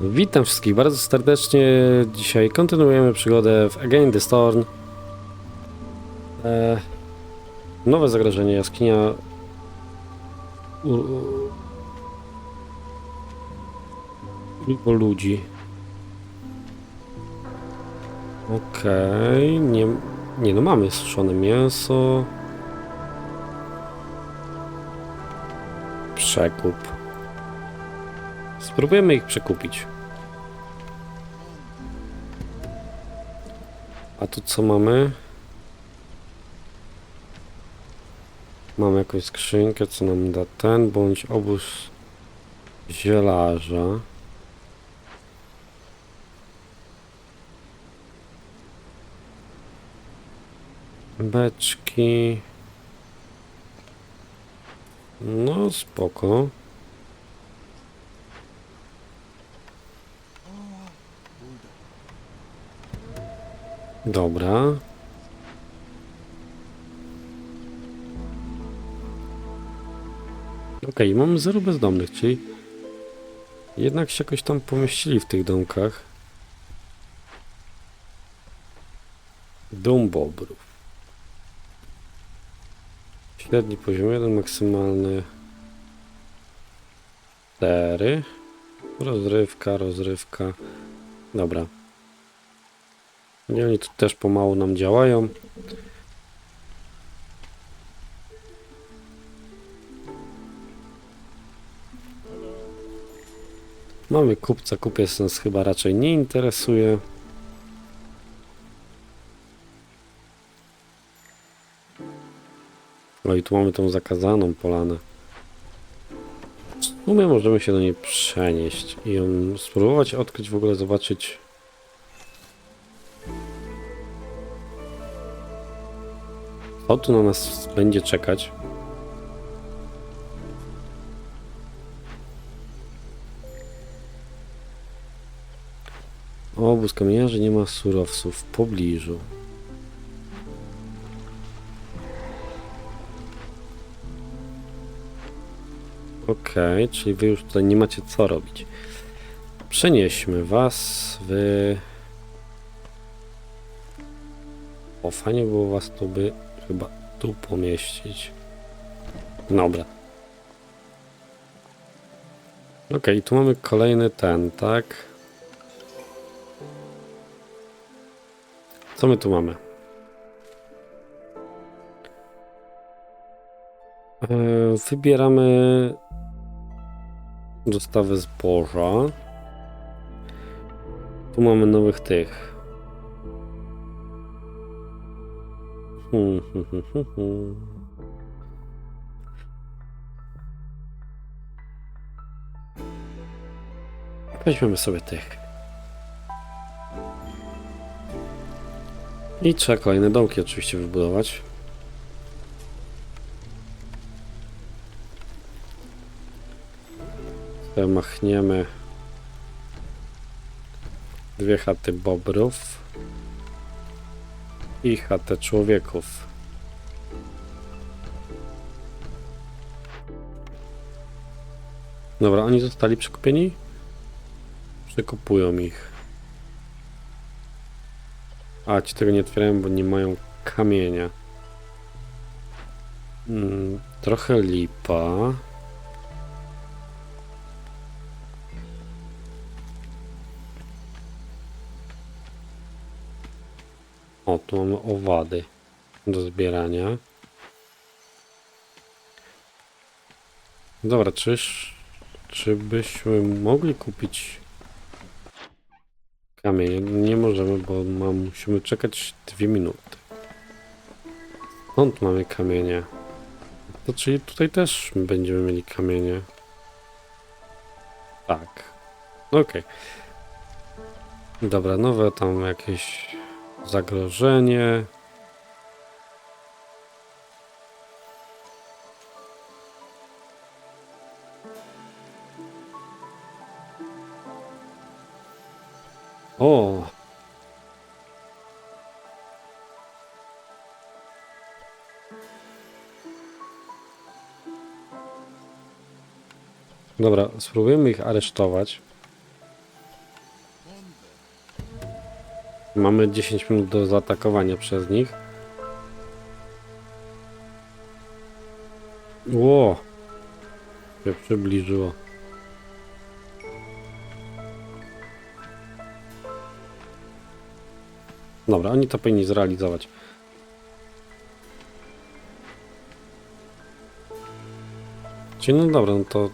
Witam wszystkich bardzo serdecznie. Dzisiaj kontynuujemy przygodę w Again the Storm. E, nowe zagrożenie, jaskinia u, ludzi. Okej, nie, nie no mamy suszone mięso. Przekup. Spróbujemy ich przekupić. A tu co mamy? Mamy jakąś skrzynkę, co nam da ten, bądź obóz zielarza. Beczki. No spoko. Dobra. Okej, mamy zero bezdomnych, czyli jednak się jakoś tam pomieścili w tych domkach. Dom bobrów. Średni poziom 1, maksymalny 4. Rozrywka, rozrywka. Dobra. I oni tu też pomału nam działają. Mamy kupca, kupiec nas chyba raczej nie interesuje. O i tu mamy tą zakazaną polanę. W sumie możemy się do niej przenieść i ją spróbować odkryć, w ogóle zobaczyć Co tu na nas będzie czekać? Obóz kamieniarzy nie ma surowców w pobliżu. Okej, czyli wy już tutaj nie macie co robić. Przenieśmy was w... O, fajnie było was tu by chyba tu pomieścić. Dobra. Okej, tu mamy kolejny ten, tak? Co my tu mamy? E, Wybieramy dostawę zboża. Tu mamy nowych tych. Weźmiemy sobie tych. I trzeba kolejne domki oczywiście wybudować. Machniemy dwie chaty bobrów i chatę człowieków. Dobra, oni zostali przekupieni? Przekupują ich. A, ci tego nie otwierają, bo nie mają kamienia. Mm, trochę lipa. O, tu mamy owady do zbierania. Dobra, czyż, czy byśmy mogli kupić kamienie? Nie możemy, bo musimy czekać dwie minuty. Stąd mamy kamienie. To czyli tutaj też będziemy mieli kamienie. Tak. Okej. Dobra, nowe tam jakieś zagrożenie. O! Dobra, spróbujemy ich aresztować. Mamy 10 minut do zaatakowania przez nich. Ło! Się przybliżyło. Dobra, oni to powinni zrealizować. Czyli no dobra, no to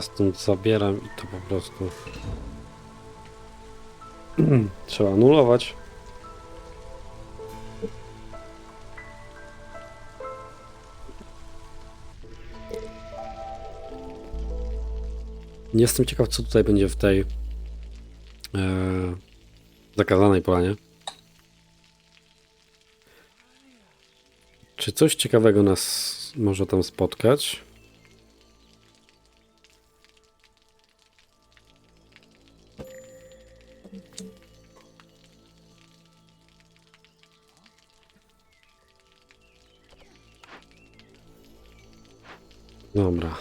stąd zabieram i to po prostu trzeba anulować. Jestem ciekaw, co tutaj będzie w tej e, zakazanej polanie. Czy coś ciekawego nas może tam spotkać? Dobra.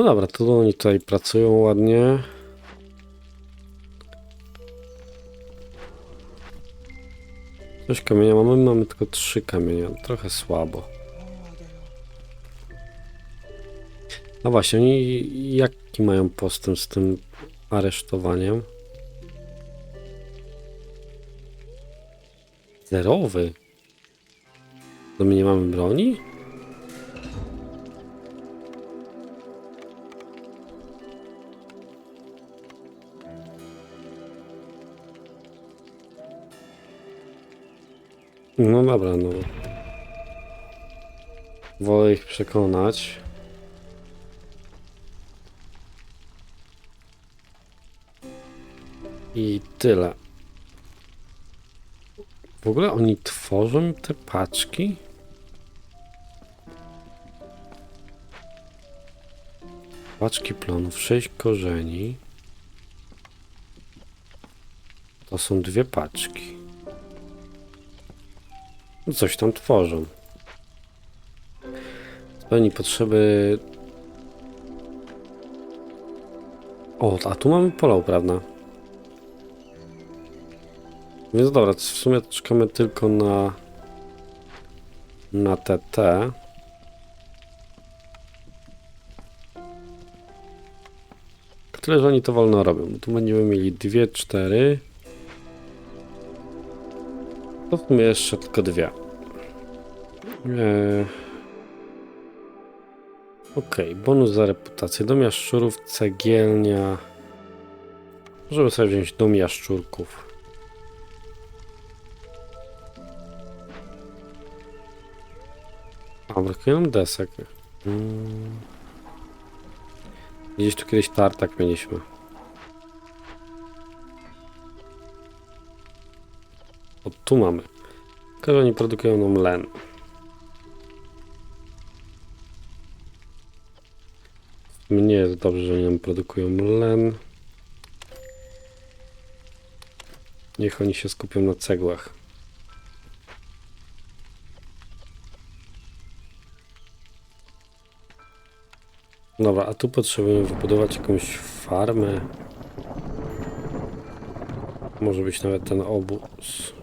No dobra, to oni tutaj pracują ładnie. Coś kamienia mamy, mamy tylko trzy kamienia, trochę słabo. No właśnie, oni jaki mają postęp z tym aresztowaniem? Zerowy. To my nie mamy broni? No dobra, no. Wolę ich przekonać. I tyle. W ogóle oni tworzą te paczki? Paczki plonów, 6 korzeni. To są dwie paczki. No Coś tam tworzą. Spełni potrzeby. O, a tu mamy polał, prawda? Więc dobra, w sumie czekamy tylko na na TT. Tyle, że oni to wolno robią. Tu będziemy mieli dwie, cztery. To w sumie jeszcze tylko dwie. Eee... Okej, bonus za reputację. Dom jaszczurów, cegielnia. Możemy sobie wziąć dom jaszczurków. A, brakuje nam desek. Mm. Gdzieś tu kiedyś tartak mieliśmy. O, tu mamy. Tylko, że oni produkują nam len. Mnie jest dobrze, że oni nam produkują len. Niech oni się skupią na cegłach. Dobra, a tu potrzebujemy wybudować jakąś farmę. Może być nawet ten obóz.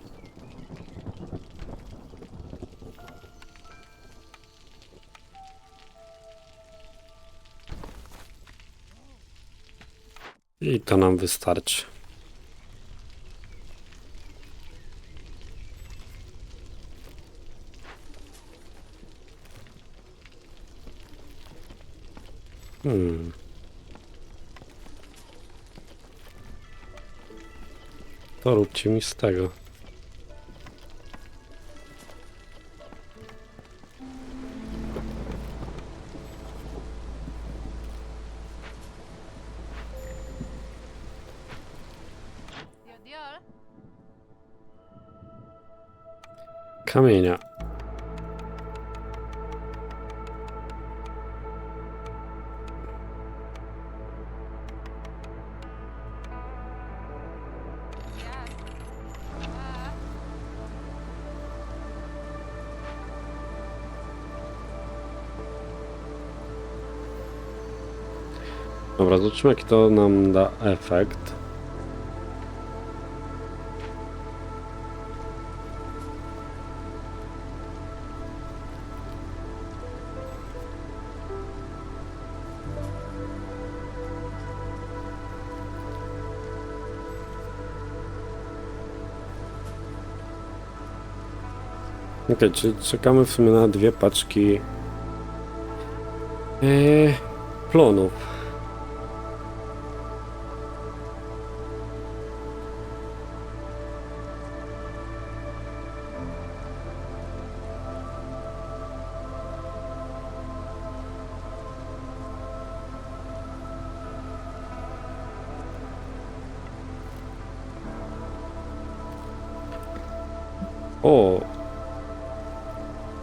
I to nam wystarczy. Hmm. To róbcie mi z tego. kamienia. Dobra, zobaczymy jaki to nam da efekt. Okej, czyli czekamy w sumie na dwie paczki yy, plonów. O!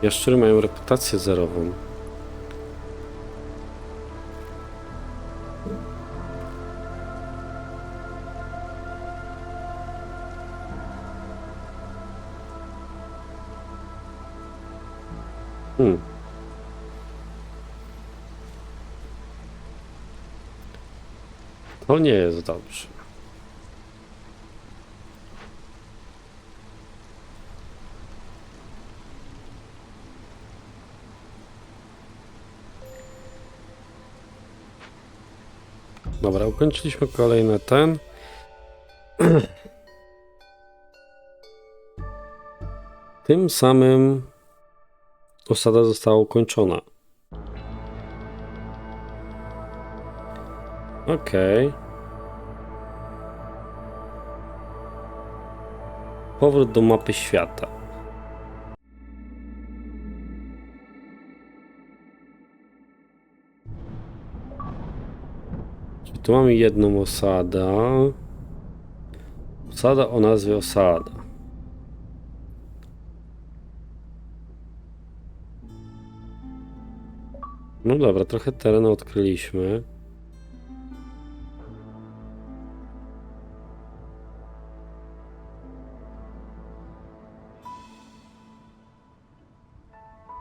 Jaszczury mają reputację zerową. Hmm. To nie jest dobrze. Dobra, ukończyliśmy kolejny ten. Tym samym osada została ukończona. Okej. Powrót do mapy świata. Tu mamy jedną osadę. Osada o nazwie osada. No dobra, trochę terenu odkryliśmy.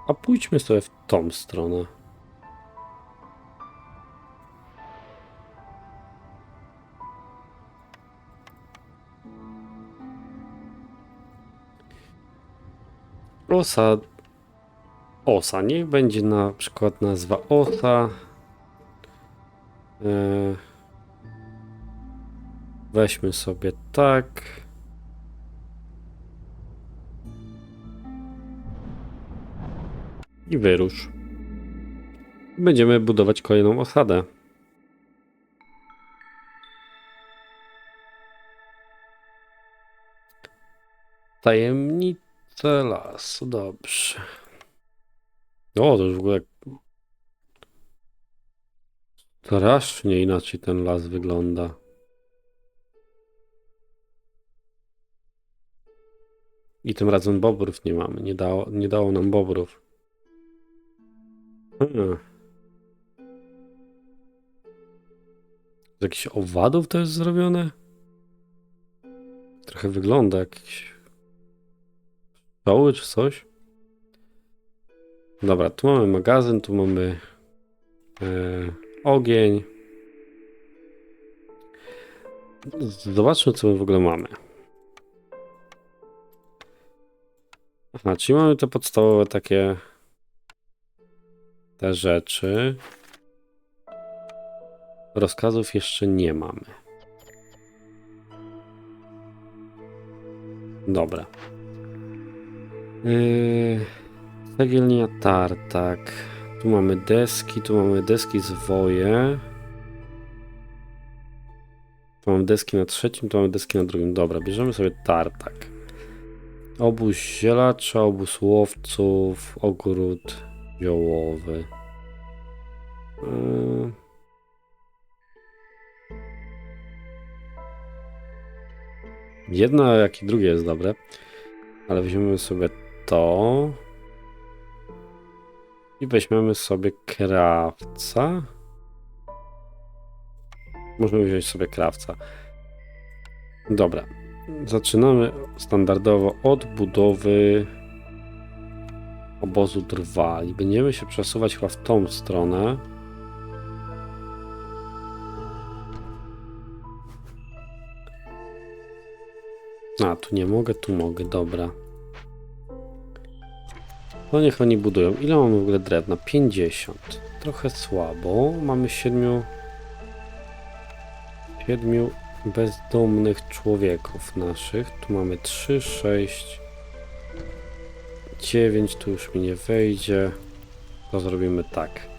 A pójdźmy sobie w tą stronę. Osa. Osa. Niech będzie na przykład nazwa Osa. E, Weźmy sobie tak. I wyrusz. Będziemy budować kolejną osadę. Tajemnice lasu, dobrze. O, to już w ogóle strasznie inaczej ten las wygląda. I tym razem bobrów nie mamy. Nie dało, nie dało nam bobrów. Hmm. Z jakichś owadów to jest zrobione? Trochę wygląda jak jakieś pszczoły czy coś. Dobra, tu mamy magazyn, tu mamy e, ogień. Zobaczmy, co my w ogóle mamy. Aha, czyli mamy te podstawowe takie te rzeczy. Rozkazów jeszcze nie mamy. Dobra. Yy, cegielnia tartak. Tu mamy deski, tu mamy deski zwoje. Tu mamy deski na trzecim, tu mamy deski na drugim. Dobra, bierzemy sobie tartak. Obóz zielacza, obóz łowców, ogród ziołowy. Yy. Jedno, jak i drugie jest dobre. Ale weźmiemy sobie to. I weźmiemy sobie krawca. Możemy wziąć sobie krawca. Dobra. Zaczynamy standardowo od budowy obozu drwali. Będziemy się przesuwać chyba w tą stronę. A, tu nie mogę, tu mogę, dobra. No niech oni budują. Ile mamy w ogóle drewna? 50. Trochę słabo. Mamy siedmiu... Siedmiu bezdomnych człowieków naszych. Tu mamy 3, 6, 9. Tu już mi nie wejdzie. To zrobimy tak.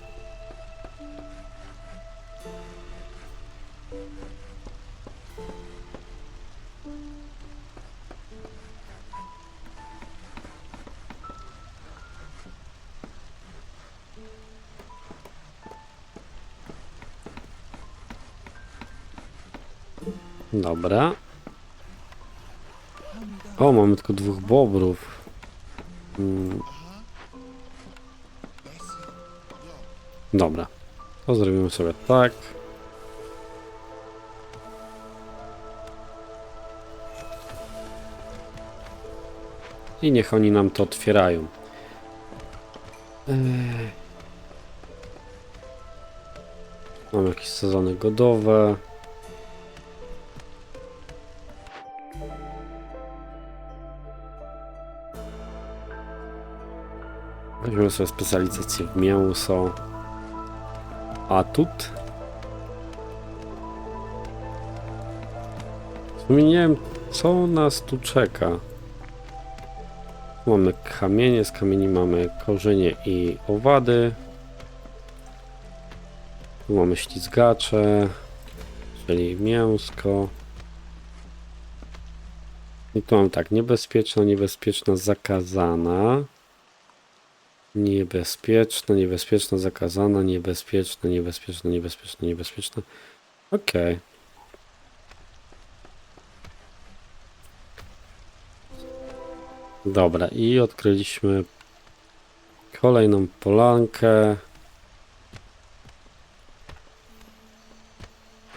Dobra. O, mamy tylko dwóch bobrów. Mm. Dobra. To zrobimy sobie tak. I niech oni nam to otwierają. Ej. Mam jakieś sezony godowe. Weźmiemy sobie specjalizację w mięso. Atut. W co nas tu czeka. Mamy kamienie, z kamieni mamy korzenie i owady. Tu mamy ślizgacze, czyli mięsko. I tu mam tak, niebezpieczna, niebezpieczna, zakazana. Niebezpieczna, niebezpieczna, zakazana, niebezpieczna, niebezpieczna, niebezpieczna, niebezpieczna. Okej. Dobra, i odkryliśmy kolejną polankę.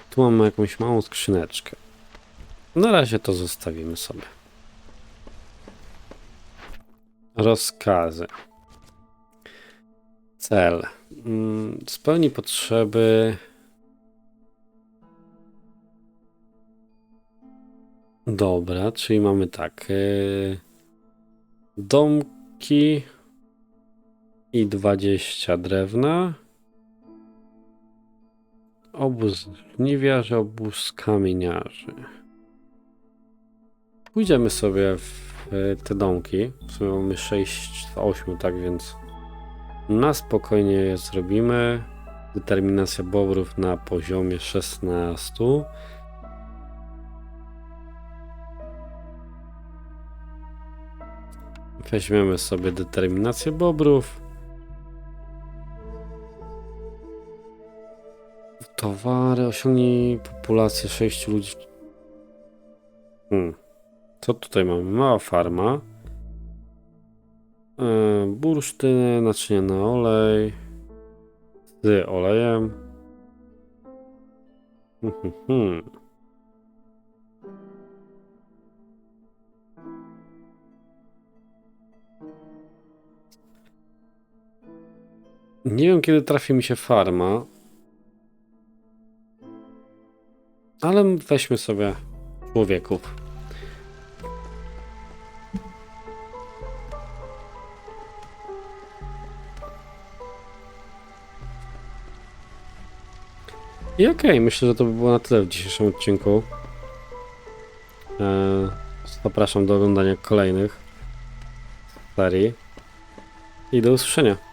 Tu mamy jakąś małą skrzyneczkę. Na razie to zostawimy sobie. Rozkazy. Cel. Mm, Spełni potrzeby. Dobra, czyli mamy tak. yy, Domki i 20 drewna. Obóz żniwiarzy, obóz kamieniarzy. Pójdziemy sobie w e, te domki. W sumie mamy 6 z 8, tak więc na spokojnie je zrobimy. Determinacja bobrów na poziomie 16. Weźmiemy sobie determinację bobrów. Towary, osiągnij populację 6 ludzi. Hmm. Co tutaj mamy? Mała farma. Yy, bursztyny, naczynia na olej. Z olejem. Hmm, hmm, hmm. Nie wiem, kiedy trafi mi się farma. Ale weźmy sobie człowieków. I okej, myślę, że to by było na tyle w dzisiejszym odcinku. Eee, zapraszam do oglądania kolejnych serii. I do usłyszenia.